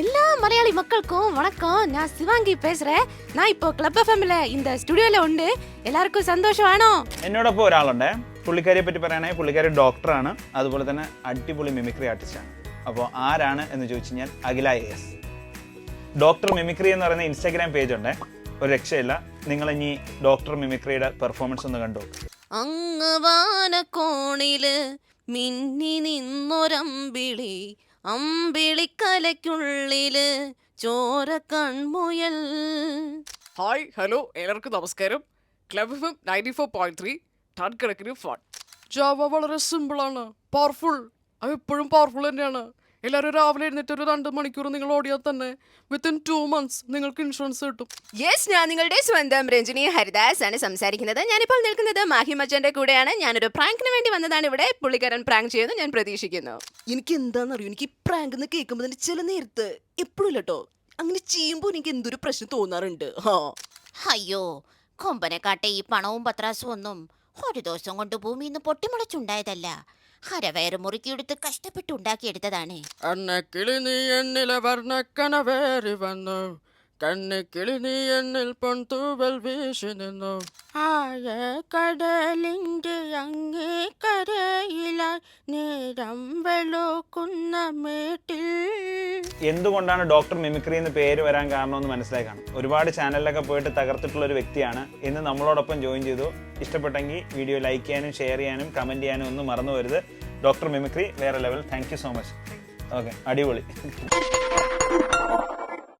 எல்லா மலையாளி மக்களுக்கும் வணக்கம். நான் சிவாங்கி பேசுறேன். நான் இப்போ ക്ലബ് എഫ് എമ്മിലെ இந்த സ്റ്റുഡിയോയിലെ ഉണ്ട് എല്ലാവർക്കും സന്തോഷമാണോ എന്നോടൊപ്പം ഒരാളുണ്ട് പുള്ളിക്കാരിയെ പറ്റി പറയുകയാണെങ്കിൽ പുള്ളിക്കാരി ഡോക്ടറാണ്. അതുപോലെ തന്നെ അടിപൊളി മിമിക്രി ആർട്ടിസ്റ്റാണ് അപ്പോൾ ആരാണ് എന്ന് ചോദിച്ചു കഴിഞ്ഞാൽ അഖില എസ്. ഡോക്ടർ മിമിക്രി എന്ന് പറയുന്ന ഇൻസ്റ്റാഗ്രാം പേജ് ഉണ്ട്. ഒരു രക്ഷയില്ല. നിങ്ങൾ ഇനി ഡോക്ടർ മിമിക്രിയുടെ പെർഫോമൻസ് ഒന്ന് കണ്ടു. അങ്ങ് വാനക്കോണിൽ മിന്നി നിന്നൊരമ്പിളി. അമ്പിളിക്കലയ്ക്കുള്ളിൽ ചോര കൺമുയൽ ഹായ് ഹലോ എല്ലാവർക്കും നമസ്കാരം. Club ninety four point three ton കണക്കിന് ഫൺ ജാവ വളരെ സിമ്പിളാണ് പവർഫുൾ അത് എപ്പോഴും പവർഫുൾ തന്നെയാണ്. എല്ലാവരും രാവിലെ എഴുന്നേറ്റ് ഒരു രണ്ട് മണിക്കൂർ നിങ്ങൾ ഓടിയാൽ തന്നെ വിത്തിൻ ടു മന്ത്സ് നിങ്ങൾക്ക് ഇൻഷുറൻസ് കിട്ടും. യെസ് ഞാൻ നിങ്ങളുടെ സ്വന്തം രഞ്ജിനി ഹരിദാസ് ആണ് സംസാരിക്കുന്നത്. ഞാനിപ്പോൾ നിൽക്കുന്നത് മാഹി മച്ചന്റെ കൂടെയാണ്. ഞാനൊരു പ്രാങ്കിന് വേണ്ടി വന്നതാണ് ഇവിടെ. പുള്ളിക്കാരൻ പ്രാങ്ക് ചെയ്യുന്നു ഞാൻ പ്രതീക്ഷിക്കുന്നു. എനിക്ക് എന്താണെന്നറിയോ? എനിക്ക് ഈ പ്രാങ്ക് എന്ന് കേൾക്കുമ്പോൾ തന്നെ ചില നേരത്ത് എപ്പോഴും ഇല്ലട്ടോ അങ്ങനെ ചെയ്യുമ്പോൾ എനിക്ക് എന്തൊരു പ്രശ്നം തോന്നാറുണ്ട്. അയ്യോ കൊമ്പനെക്കാട്ടെ ഈ പണവും പത്രാസും ഒന്നും ഒരു ദിവസം കൊണ്ട് ഭൂമിയിൽ നിന്ന് പൊട്ടിമുളച്ചുണ്ടായതല്ല. അരവയറ് മുറുക്കിയെടുത്ത് കഷ്ടപ്പെട്ട് ഉണ്ടാക്കിയെടുത്തതാണ്. കിളി നീ എന്നിലെ വർണക്കനവേറി വന്നു. കണ്ണി കിളി നീ എന്നിൽ പൊൻതൂവൽ വീശി നിന്നു. ആയ കടലിന്റെ അങ്ങേ കരയിലായി നേരം വെളുക്കുന്ന മേട്ടിൽ എന്തുകൊണ്ടാണ് ഡോക്ടർ മിമിക്രി എന്ന് പേര് വരാൻ കാരണമെന്ന് മനസ്സിലായി കാണും ഒരുപാട് ചാനലിലൊക്കെ പോയിട്ട് തകർത്തിട്ടുള്ള ഒരു വ്യക്തിയാണ്. ഇന്ന് നമ്മളോടൊപ്പം ജോയിൻ ചെയ്തു. ഇഷ്ടപ്പെട്ടെങ്കിൽ വീഡിയോ ലൈക്ക് ചെയ്യാനും ഷെയർ ചെയ്യാനും കമന്റ് ചെയ്യാനും ഒന്നും മറന്നു വരുത് ഡോക്ടർ മിമിക്രി വേറെ level thank so much okay അടിപൊളി.